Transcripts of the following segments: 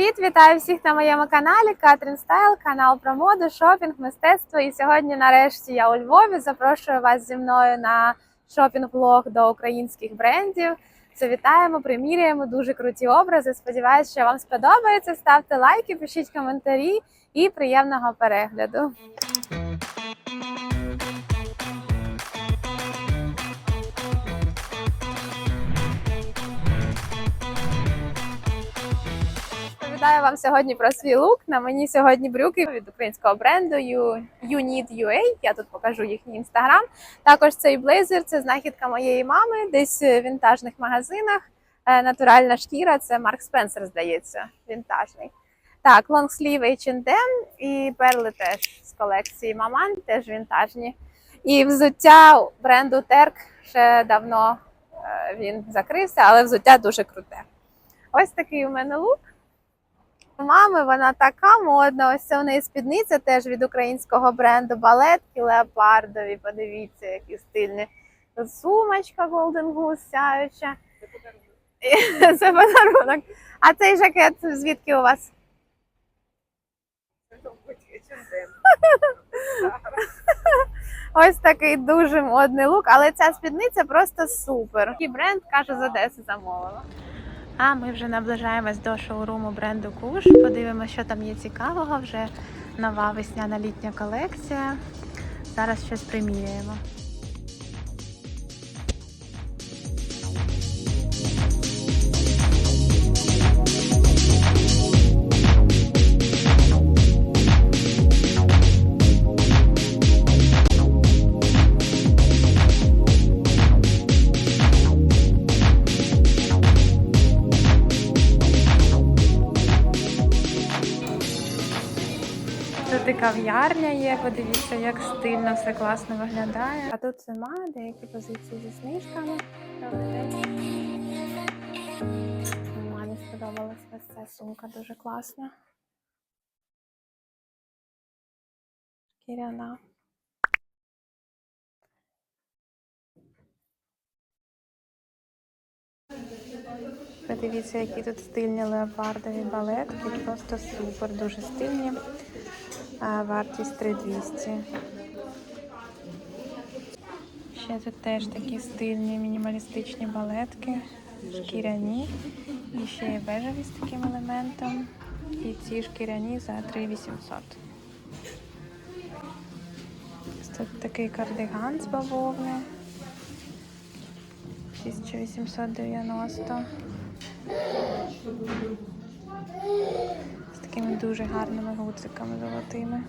Привіт, вітаю всіх на моєму каналі Катрін Стайл, канал про моду, шопінг, мистецтво. І сьогодні, нарешті, я у Львові. Запрошую вас зі мною на шопінг-влог до українських брендів. Завітаємо, приміряємо дуже круті образи. Сподіваюсь, що вам сподобається. Ставте лайки, пишіть коментарі і приємного перегляду. Розповідаю вам сьогодні про свій лук. На мені сьогодні брюки від українського бренду You. Я тут покажу їхній інстаграм. Також цей блейзер це знахідка моєї мами, десь в вінтажних магазинах. Е, Натуральна шкіра, це Марк Спенсер, здається, вінтажний. Так, лонгслів H&M і перли теж з колекції Маман, теж вінтажні. І взуття бренду Терк ще давно е, він закрився, але взуття дуже круте. Ось такий у мене лук. Мами вона така модна. Ось у неї спідниця теж від українського бренду балетки леопардові. Подивіться, які стильні. Сумочка Golden Goose сяюча. Це подарунок. А цей жакет звідки у вас? Ось такий дуже модний лук, але ця спідниця просто супер. І бренд каже з Одеси замовила. А ми вже наближаємось до шоуруму бренду Куш. Подивимося, що там є цікавого. Вже нова весняна літня колекція. Зараз щось приміряємо. Кав'ярня є, подивіться, як стильно все класно виглядає. А тут цима, деякі позиції зі знижками. Мамі сподобалась ось ця сумка дуже класна. Шкіряна. Подивіться, які тут стильні леопардові балетки. Просто супер, дуже стильні. Вартість 3200. Ще тут теж такі стильні мінімалістичні балетки, шкіряні. І ще є бежеві з таким елементом. І ці шкіряні за 3800. Тут такий кардиган з бавовни. 1890. Такими дуже гарними гудзиками золотими.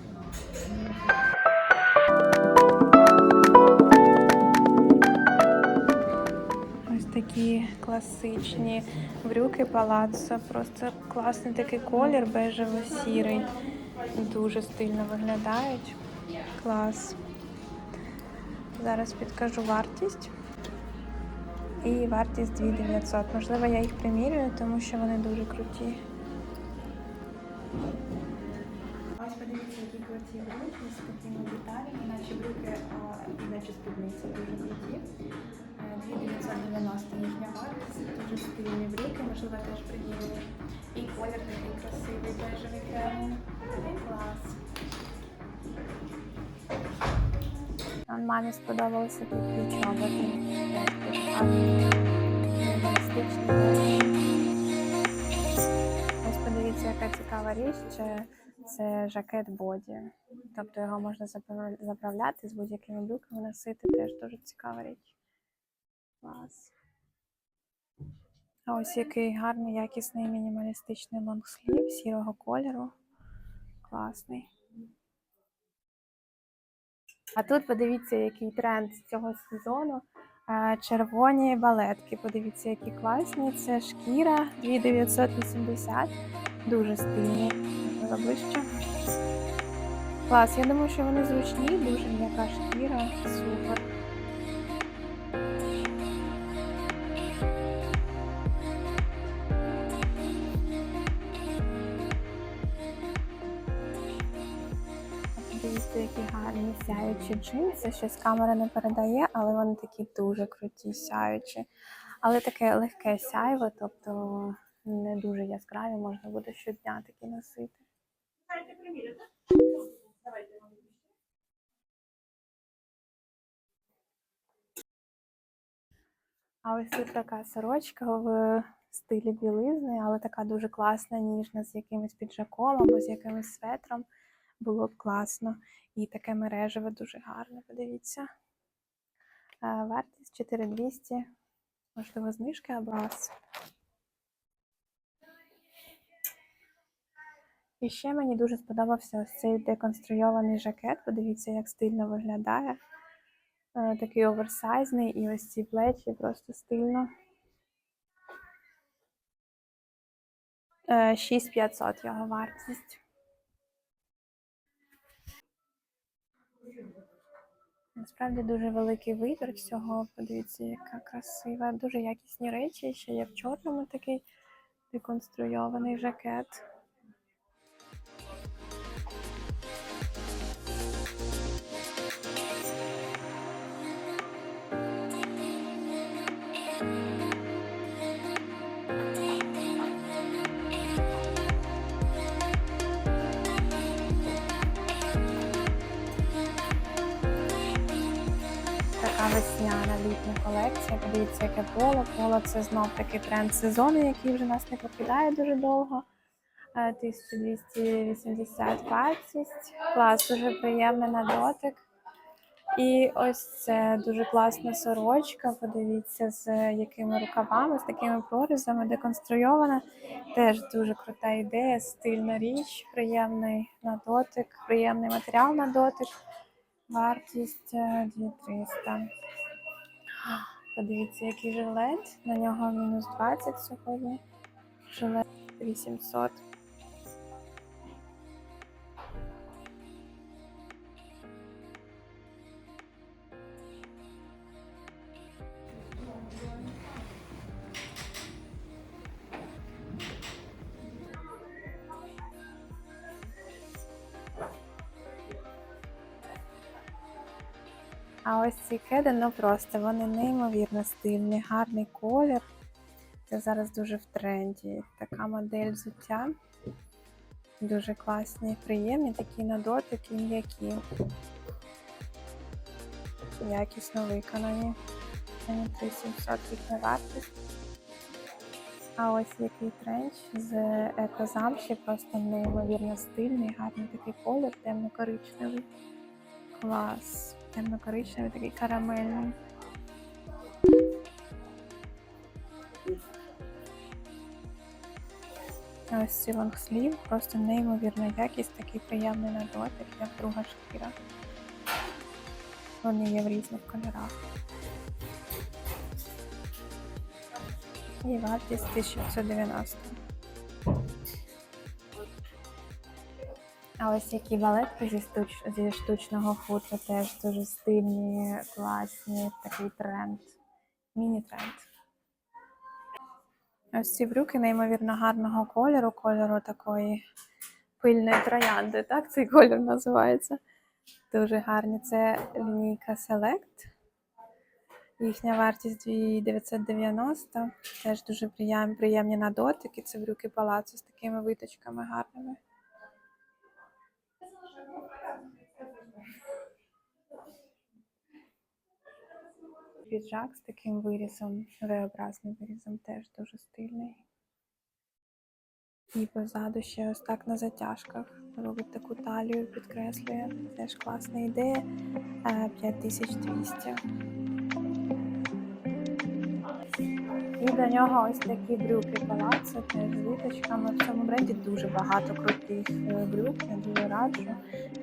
Ось такі класичні брюки палаццо. Просто класний такий колір, бежево-сірий. Дуже стильно виглядають. Клас. Зараз підкажу вартість. І вартість 2900. Можливо, я їх примірюю, тому що вони дуже круті. Ось подивіться, які круті брюки з такими деталями, наче брюки, а наче спідниці дуже круті. Е, 2990 їхня вартість, дуже стильні брюки, можливо, теж примірюю. І колір такий красивий, бежевий прямо. Клас. Мамі сподобалися такі чоботи. Теж подивіться, яка цікава річ. Це, жакет боді. Тобто його можна заправляти з будь-якими брюками, носити. Теж дуже цікава річ. Клас. А ось який гарний, якісний мінімалістичний лонгслів сірого кольору. Класний. А тут подивіться, який тренд цього сезону. Червоні балетки. Подивіться, які класні. Це шкіра 2980. Дуже стильні. Можливо, ближче. Клас. Я думаю, що вони зручні, дуже м'яка шкіра. Супер. Дивіться, які гарні сяючі джинси. Щось камера не передає, але вони такі дуже круті, сяючі. Але таке легке сяйво, тобто не дуже яскраві, можна буде щодня такі носити. А ось тут така сорочка в стилі білизни, але така дуже класна, ніжна, з якимось піджаком або з якимось светром. Було б класно. І таке мережеве дуже гарне, подивіться. Е, Вартість 4200, можливо, знижки або раз. І ще мені дуже сподобався ось цей деконструйований жакет. Подивіться, як стильно виглядає. Е, Такий оверсайзний, і ось ці плечі просто стильно. Е, 6500 його вартість. Насправді дуже великий вибір всього. Подивіться, яка красива. Дуже якісні речі. Ще є в чорному такий деконструйований жакет. Така весняна літня колекція. Подивіться, яке поло. Поло це знов таки тренд сезону, який вже нас не покидає дуже довго. Е, 1280 вартість. Клас, дуже приємний на дотик. І ось це дуже класна сорочка. Подивіться, з якими рукавами, з такими прорізами, деконструйована. Теж дуже крута ідея, стильна річ, приємний на дотик, приємний матеріал на дотик. Вартість е, 2300. Подивіться, який жилет. На нього мінус 20 сьогодні. Жилет 800. А ось ці кеди, ну просто вони неймовірно стильні, гарний колір. Це зараз дуже в тренді. Така модель взуття. Дуже класні, приємні, такі на дотик і м'які. Якісно виконані. Вони 3700 їхня вартість. А ось який тренч з екозамші, просто неймовірно стильний, гарний такий колір, темно-коричневий. Клас. Темно-коричневий, такий карамельний. А Ось ці лонгслів, просто неймовірна якість, такий приємний на дотик, як друга шкіра. Вони є в різних кольорах. І вартість 1990. А ось які балетки зі, штуч... зі штучного футра теж дуже стильні, класні, такий тренд. Міні-тренд. Ось ці брюки неймовірно гарного кольору, кольору такої пильної троянди, так цей колір називається. Дуже гарні. Це лінійка Select. Їхня вартість 2990. Теж дуже приєм- приємні на дотик. І це брюки палацу з такими виточками гарними. Піджак з таким вирізом, V-образним вирізом, теж дуже стильний. І позаду ще ось так на затяжках. Робить таку талію, підкреслює. Теж класна ідея. Е, 5200. І до нього ось такі брюки палацо, теж з виточками. В цьому бренді дуже багато крутих е, брюк, я дуже раджу.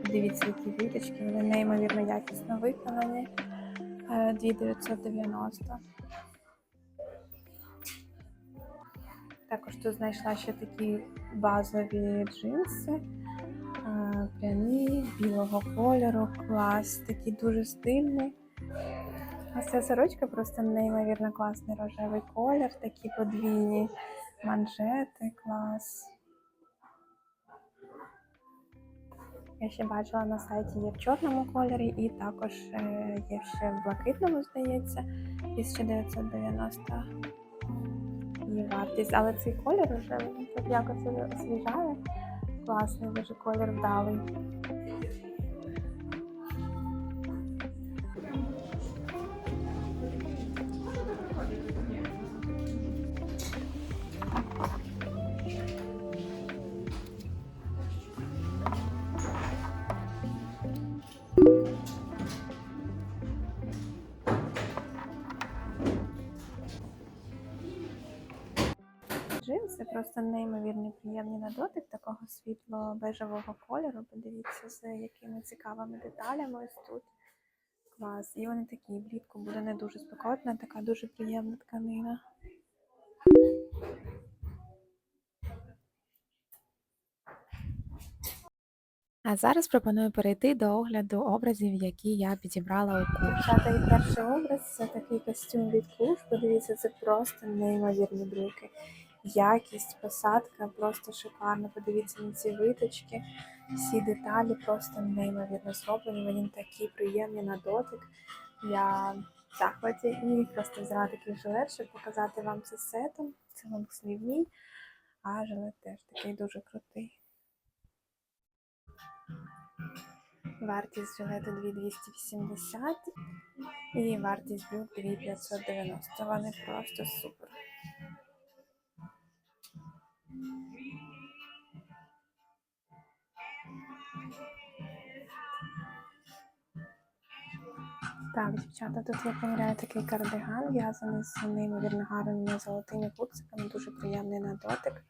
Дивіться, які виточки, вони неймовірно якісно виконані. Е, 2990. Також тут знайшла ще такі базові джинси. е, Прямі, білого кольору, клас, такі дуже стильні. Ось ця сорочка просто неймовірно класний рожевий колір, такі подвійні манжети, клас. Я ще бачила на сайті є в чорному кольорі і також е, є ще в блакитному, здається, 1990. І і вартість. Але цей колір вже якось освіжає. Класний дуже колір вдалий. Світло-бежевого кольору. Подивіться, з якими цікавими деталями ось тут. Клас. І вони такі, влітку буде не дуже спекотна, така дуже приємна тканина. А зараз пропоную перейти до огляду образів, які я підібрала у курс. І перший образ це такий костюм від Куш. Подивіться, це просто неймовірні брюки. Якість, посадка просто шикарна. Подивіться на ці виточки, всі деталі просто неймовірно зроблені. Вони такі приємні на дотик. Я в захваті і просто взяла такий жилет, щоб показати вам це сетом. Це лонгслівний, а жилет теж такий дуже крутий. Вартість жилету 2280 і вартість брюк 2590. Вони просто супер. Так, дівчата, тут я поміряю такий кардиган, в'язаний з неймовірно гарними золотими куциками, дуже приємний на дотик.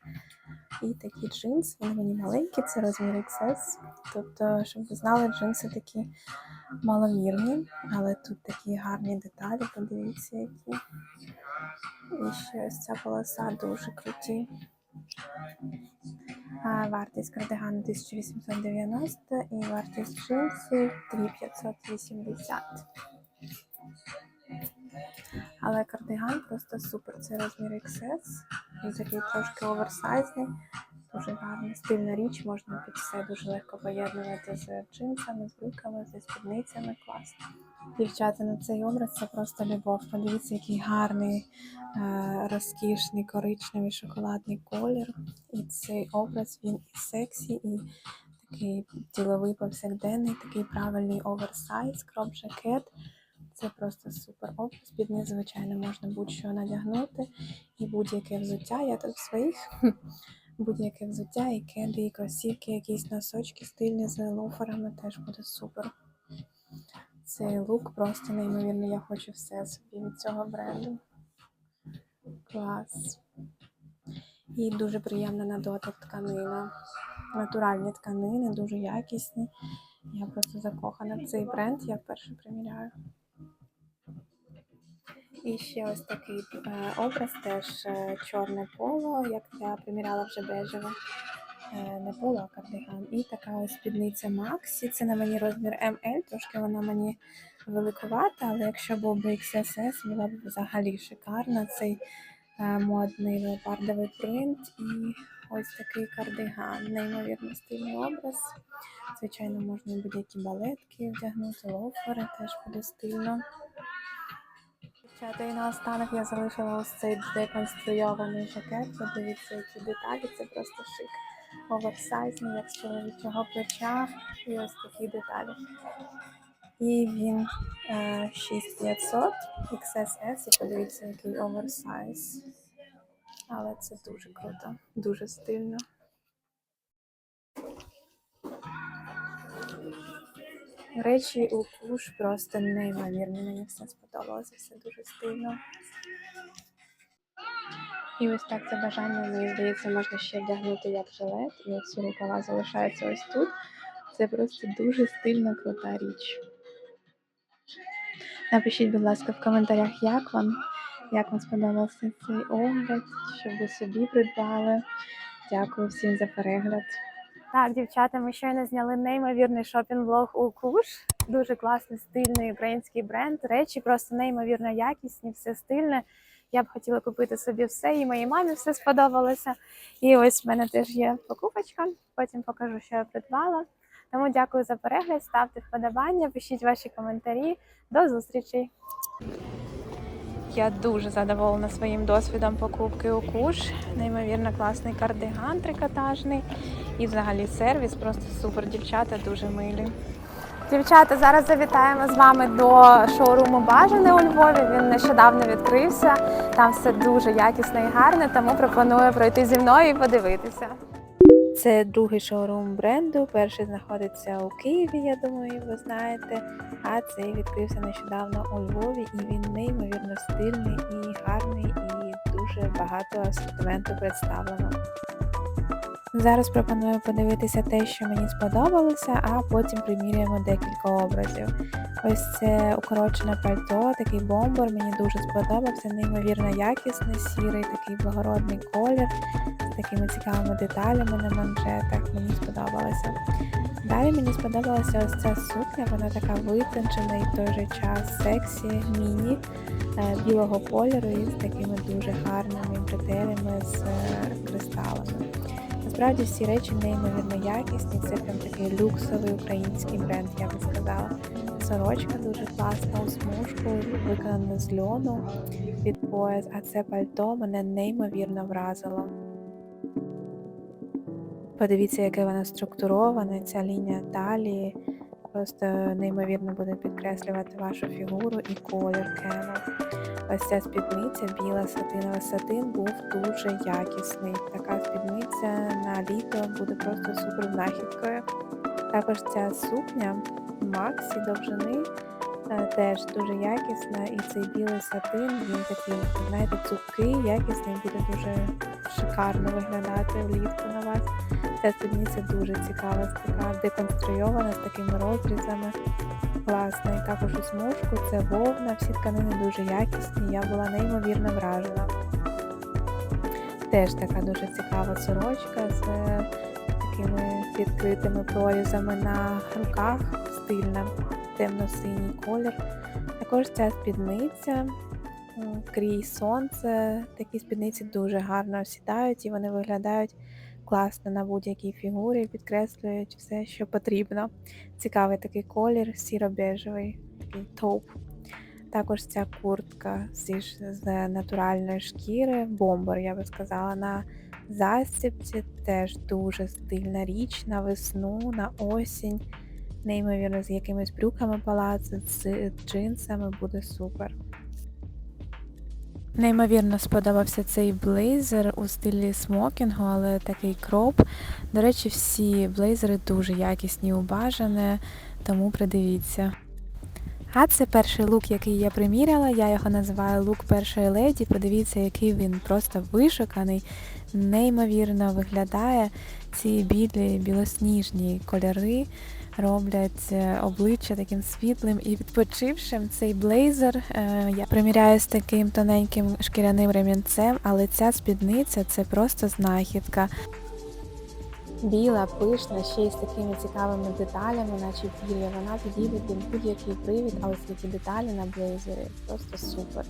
І такі джинси, вони мені маленькі, це розмір XS. Тобто, щоб ви знали, джинси такі маломірні, але тут такі гарні деталі, подивіться, які. І ще ось ця полоса дуже круті. Вартість кардигану 1890 і вартість джинсів 2580. Але кардиган просто супер. Це розмір XS. Він такий трошки оверсайзний, дуже гарний, стильна річ, можна під все дуже легко поєднувати з джинсами, з брюками, зі спідницями. Класно. Дівчата, на цей образ це просто любов. Подивіться, який гарний, е, розкішний коричневий шоколадний колір. І цей образ він і сексі, і такий діловий повсякденний, такий правильний оверсайз, кроп жакет. Це просто супер образ. Під низ, звичайно, можна будь-що надягнути. І будь-яке взуття. Я тут своїх будь-яке взуття, і кеди, і кросівки, якісь носочки стильні з лоферами теж буде супер. Цей лук просто неймовірний. Я хочу все собі від цього бренду. Клас. І дуже приємна на дотик тканина. Натуральні тканини, дуже якісні. Я просто закохана в цей бренд, я вперше приміряю. І ще ось такий е, образ, теж е, чорне поло, як я приміряла вже бежеве. Е, не а кардиган. І така ось спідниця Максі. Це на мені розмір ML, трошки вона мені великувата, але якщо був би XSS, була б взагалі шикарна. Цей е, модний леопардовий принт і ось такий кардиган. Неймовірно стильний образ. Звичайно, можна будь-які балетки вдягнути, лофери теж буде стильно. Дівчата, і наостанок я залишила ось цей деконструйований жакет. Подивіться, які деталі, це просто шик. Оверсайзний, як з чоловічого плеча, і ось такі деталі. І він е, 6500 XSS, і подивіться, який оверсайз. Але це дуже круто, дуже стильно. Речі у куш просто неймовірні. Мені все сподобалося, все дуже стильно. І ось так це бажання, мені здається, можна ще вдягнути як жилет, і ось рукава залишаються ось тут. Це просто дуже стильна, крута річ. Напишіть, будь ласка, в коментарях, як вам, як вам сподобався цей огляд, щоб ви собі придбали. Дякую всім за перегляд. Так, дівчата, ми щойно зняли неймовірний шопінг-влог у Куш. Дуже класний, стильний український бренд. Речі просто неймовірно якісні, все стильне. Я б хотіла купити собі все, і моїй мамі все сподобалося. І ось в мене теж є покупочка. Потім покажу, що я придбала. Тому дякую за перегляд, ставте вподобання, пишіть ваші коментарі. До зустрічі! Я дуже задоволена своїм досвідом покупки у куш. Неймовірно класний кардиган трикотажний. І взагалі сервіс просто супер. Дівчата дуже милі. Дівчата, зараз завітаємо з вами до шоуруму Бажане у Львові. Він нещодавно відкрився. Там все дуже якісне і гарне, тому пропоную пройти зі мною і подивитися. Це другий шоурум бренду. Перший знаходиться у Києві, я думаю, ви знаєте. А цей відкрився нещодавно у Львові, і він неймовірно стильний і гарний, і дуже багато асортименту представлено. Зараз пропоную подивитися те, що мені сподобалося, а потім приміряємо декілька образів. Ось це укорочене пальто, такий бомбер, мені дуже сподобався, неймовірно якісний, сірий, такий благородний колір з такими цікавими деталями на манжетах. Мені сподобалося. Далі мені сподобалася ось ця сукня, вона така витончена і в той же час сексі, міні е, білого кольору і з такими дуже гарними бретелями з е, кристалами. Насправді всі речі неймовірно якісні, це прям такий люксовий український бренд, я би сказала. Сорочка дуже класна у смужку, виконана з льону під пояс, а це пальто мене неймовірно вразило. Подивіться, яке воно структуроване, ця лінія талії просто неймовірно буде підкреслювати вашу фігуру і колір кемел. Ось ця спідниця, біла сатинова сатин, був дуже якісний. Така спідниця на літо буде просто супер знахідкою. Також ця сукня Максі довжини е, теж дуже якісна, і цей білий сатин, він такий, знаєте, цупкий, якісний, буде дуже шикарно виглядати влітку на вас. Ця спідниця дуже цікава, така деконструйована з такими розрізами. Класна. І також у смужку це вовна, всі тканини дуже якісні, я була неймовірно вражена. Теж така дуже цікава сорочка з такими відкритими прорізами на руках, стильна, темно-синій колір. Також ця спідниця м, крізь сонце. Такі спідниці дуже гарно сідають і вони виглядають класно на будь-якій фігурі, підкреслюють все, що потрібно. Цікавий такий колір, сіро-бежевий, такий тауп. Також ця куртка з натуральної шкіри, бомбер, я би сказала, на застібці теж дуже стильна річ на весну, на осінь. Неймовірно, з якимись брюками палаци, з джинсами буде супер. Неймовірно сподобався цей блейзер у стилі смокінгу, але такий кроп. До речі, всі блейзери дуже якісні у бажане, тому придивіться. А це перший лук, який я приміряла. Я його називаю лук першої леді. Подивіться, який він просто вишуканий, неймовірно виглядає. Ці білі, білосніжні кольори роблять е, обличчя таким світлим і відпочившим. Цей блейзер е, я приміряю з таким тоненьким шкіряним ремінцем, але ця спідниця це просто знахідка. Біла, пишна, ще й з такими цікавими деталями, наче пір'я. Вона підійде під будь-який привід, а ось деталі на блейзері просто супер.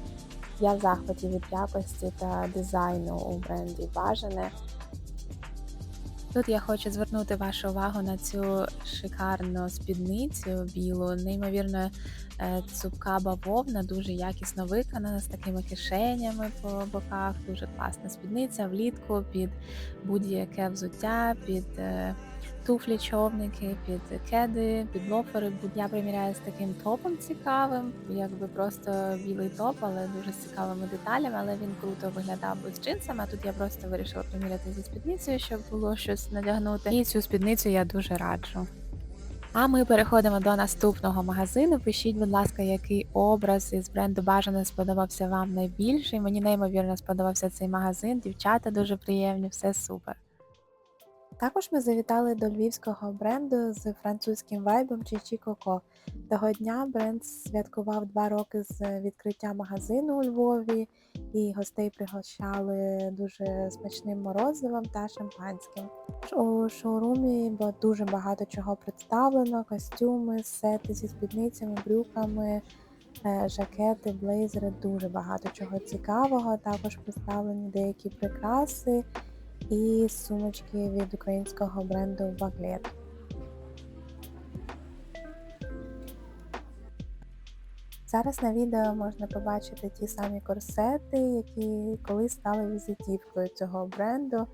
Я в захваті від якості та дизайну у бренді бажане. Тут я хочу звернути вашу увагу на цю шикарну спідницю білу, неймовірно е, цупка бавовна, дуже якісно виконана з такими кишенями по боках. Дуже класна спідниця влітку під будь-яке взуття, під е, туфлі, човники, під кеди, під лофери. Я приміряю з таким топом цікавим, якби просто білий топ, але дуже з цікавими деталями. Але він круто виглядав би з джинсами. А тут я просто вирішила приміряти зі спідницею, щоб було щось надягнути. І цю спідницю я дуже раджу. А ми переходимо до наступного магазину. Пишіть, будь ласка, який образ із бренду бажано сподобався вам найбільше. Мені неймовірно сподобався цей магазин. Дівчата дуже приємні, все супер. Також ми завітали до львівського бренду з французьким вайбом Чичі Коко. Того дня бренд святкував два роки з відкриття магазину у Львові, і гостей пригощали дуже смачним морозивом та шампанським. У шоурумі було дуже багато чого представлено: костюми, сети зі спідницями, брюками, е, жакети, блейзери, дуже багато чого цікавого. Також представлені деякі прикраси і сумочки від українського бренду Баглет. Зараз на відео можна побачити ті самі корсети, які колись стали візитівкою цього бренду.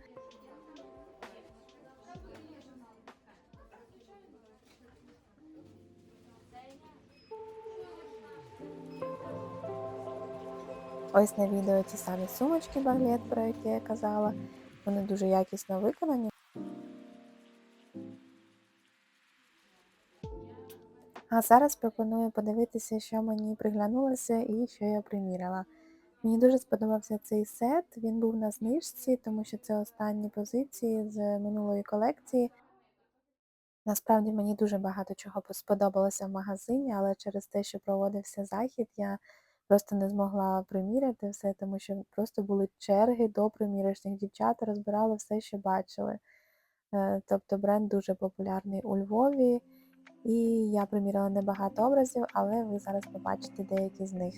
Ось на відео ті самі сумочки баглет, про які я казала. Вони дуже якісно виконані. А зараз пропоную подивитися, що мені приглянулося і що я приміряла. Мені дуже сподобався цей сет. Він був на знижці, тому що це останні позиції з минулої колекції. Насправді мені дуже багато чого сподобалося в магазині, але через те, що проводився захід, я просто не змогла приміряти все, тому що просто були черги до примірочних. Дівчата розбирали все, що бачили. Е, Тобто бренд дуже популярний у Львові. І я приміряла небагато образів, але ви зараз побачите деякі з них.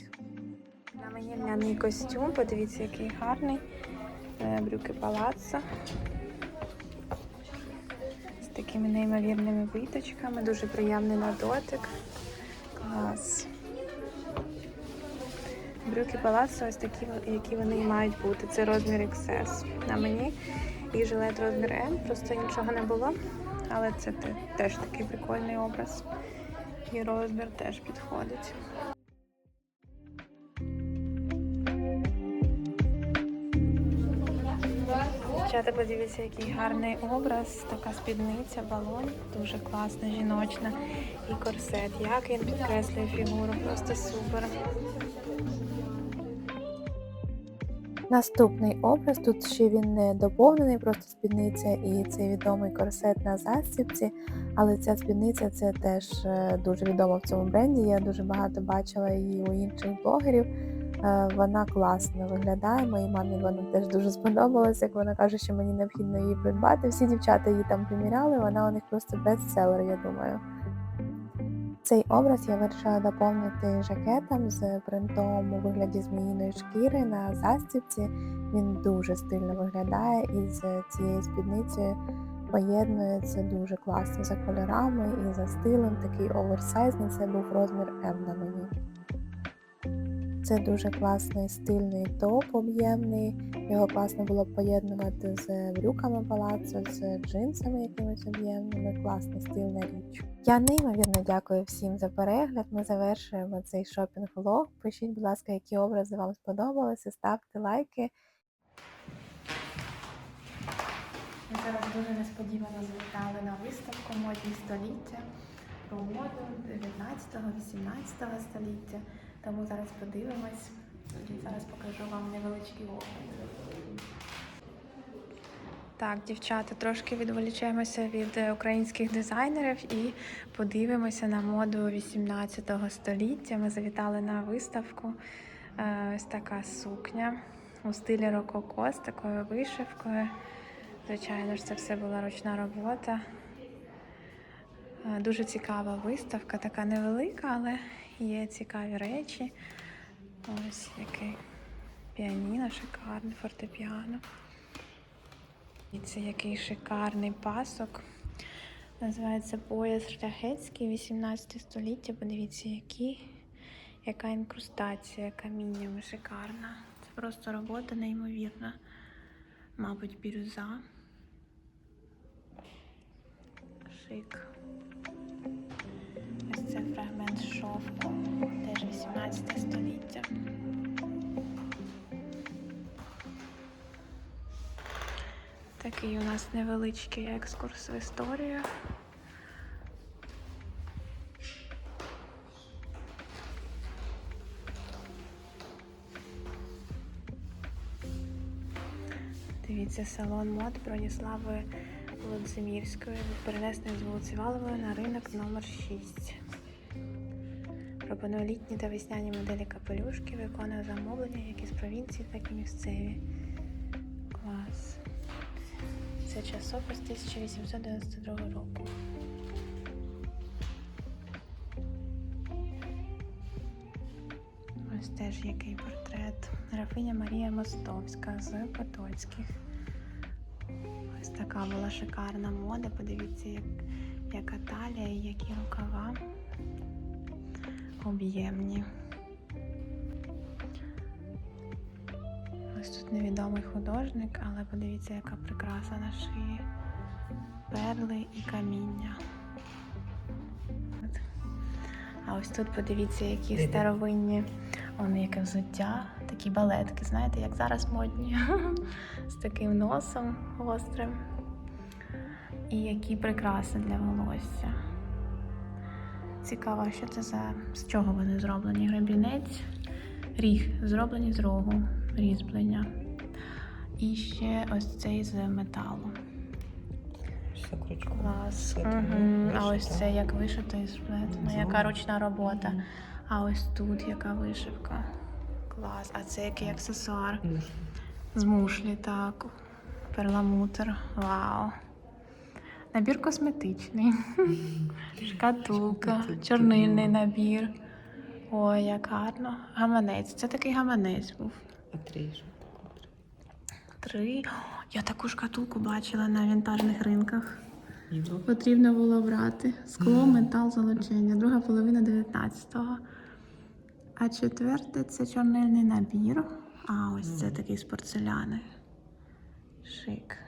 На мені льняний костюм, подивіться, який гарний. Е, Брюки палаццо. З такими неймовірними виточками, дуже приємний на дотик. Клас. Брюки палаццо ось такі, які вони мають бути. Це розмір XS. На мені і жилет розмір M, просто нічого не було. Але це теж такий прикольний образ. І розмір теж підходить. Дівчата, подивіться, який гарний образ, така спідниця, балон, дуже класна, жіночна. І корсет. Як він підкреслює фігуру, просто супер. Наступний образ, тут ще він не доповнений, просто спідниця і цей відомий корсет на застібці, але ця спідниця це теж е, дуже відома в цьому бренді. Я дуже багато бачила її у інших блогерів. Е, Вона класно виглядає. Моїй мамі вона теж дуже сподобалася. Як вона каже, що мені необхідно її придбати. Всі дівчата її там приміряли, вона у них просто бестселер, я думаю. Цей образ я вирішила доповнити жакетом з принтом у вигляді зміїної шкіри на застібці. Він дуже стильно виглядає і з цією спідницею поєднується дуже класно за кольорами і за стилем. Такий оверсайзний. Це був розмір М на мені. Це дуже класний стильний топ об'ємний. Його класно було поєднувати з брюками палацу, з джинсами якимись об'ємними. Класна стильна річ. Я неймовірно дякую всім за перегляд. Ми завершуємо цей шопінг-влог. Пишіть, будь ласка, які образи вам сподобалися, ставте лайки. Ми зараз дуже несподівано завітали на виставку модні століття про моду 19-18 століття. Тому зараз подивимось. Зараз покажу вам невеличкий огляд. Так, дівчата, трошки відволічаємося від е, українських дизайнерів і подивимося на моду 18 століття. Ми завітали на виставку. Е, Ось така сукня у стилі рококо з такою вишивкою. Звичайно ж, це все була ручна робота. Е, Дуже цікава виставка, така невелика, але є цікаві речі. Ось який піаніно, шикарне фортепіано. І це який шикарний пасок. Називається пояс шляхетський, 18 століття. Подивіться, який, яка інкрустація каміннями шикарна. Це просто робота неймовірна. Мабуть, бірюза. Шик. Ось це фрагмент шовку, теж 18 століття. Такий у нас невеличкий екскурс в історію. Дивіться, салон мод Броніслави Володимирської, перенесений з вулиці Валової на ринок номер 6. Пропоную літні та весняні моделі капелюшки, виконує замовлення як із провінції, так і місцеві. Клас. Це часопис 1892 року. Ось теж який портрет. Графиня Марія Мостовська з Потоцьких. Ось така була шикарна мода. Подивіться, як, яка талія і які рукава об'ємні. Ось тут невідомий художник, але подивіться, яка прикраса на шиї. Перли і каміння. А ось тут подивіться, які старовинні, Вони яке взуття, такі балетки, знаєте, як зараз модні, з таким носом гострим. І які прикраси для волосся. Цікаво, що це за з чого вони зроблені? Гребінець, ріг, зроблені з рогу, різьблення. І ще ось цей з металу. Клас. Угу. А ось це як вишито і сплетено, яка ручна робота. А ось тут яка вишивка. Клас. А це який аксесуар. Ну, З мушлі, так. Перламутр. Вау. Набір косметичний. Шкатулка, чорнильний набір. Ой, як гарно. Гаманець. Це такий гаманець був. А три що? Три. Я таку шкатулку бачила на вінтажних ринках. Потрібно було брати. Скло, метал, золочення. Друга половина 19-го. А четверте це чорнильний набір. А ось це такий з порцеляни. Шик.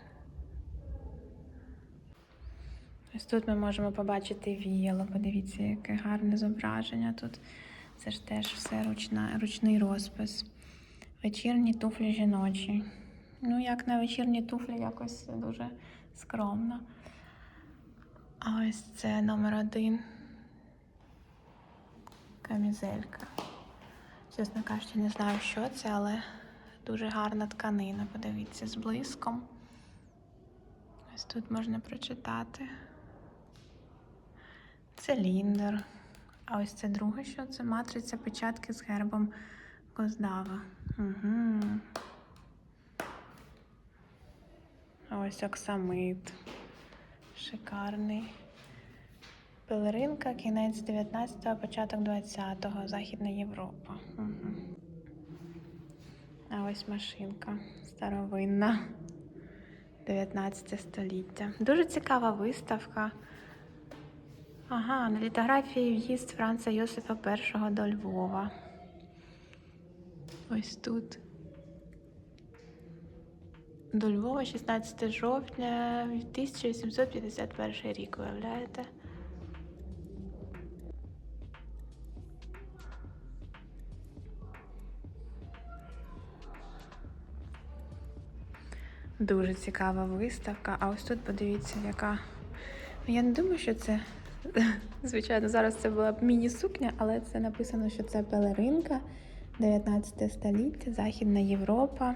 Ось тут ми можемо побачити віяло. Подивіться, яке гарне зображення тут. Це ж теж все ручна, ручний розпис. Вечірні туфлі жіночі. Ну, як на вечірні туфлі, якось дуже скромно. А ось це номер один. Камізелька. Чесно кажучи, не знаю, що це, але дуже гарна тканина. Подивіться, з блиском. Ось тут можна прочитати. Циліндр. А ось це друге, що це матриця печатки з гербом Коздава. Угу. А ось оксамит. Шикарний. Пелеринка, кінець 19-го, початок 20-го, Західна Європа. Угу. А ось машинка старовинна. 19 століття. Дуже цікава виставка. Ага, на літографії в'їзд Франца Йосифа І до Львова. Ось тут. До Львова 16 жовтня 1851 рік, уявляєте? Дуже цікава виставка. А ось тут подивіться, яка. Ну, Я не думаю, що це. Звичайно, зараз це була б міні-сукня, але це написано, що це пелеринка 19 століття, Західна Європа,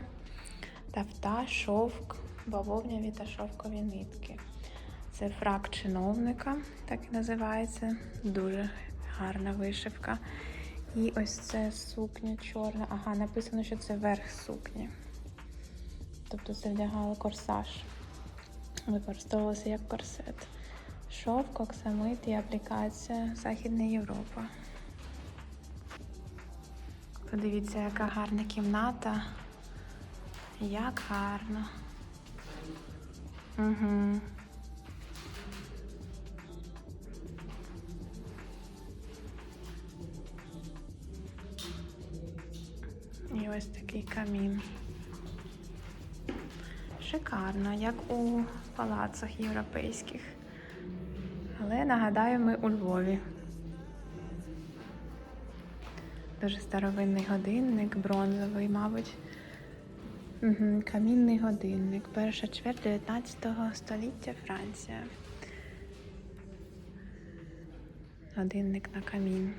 тафта, шовк, бавовняві та шовкові нитки. Це фрак чиновника, так і називається. Дуже гарна вишивка. І ось це сукня чорна. Ага, написано, що це верх сукні. Тобто це вдягали корсаж. Використовувалося як корсет. Шовк, оксамит і аплікація Західна Європа. Подивіться, яка гарна кімната. Як гарно. Угу. І ось такий камін. Шикарно, як у палацах європейських. Але нагадаю, ми у Львові. Дуже старовинний годинник, бронзовий, мабуть. Камінний годинник. Перша чверть 19 століття Франція. Годинник на камін.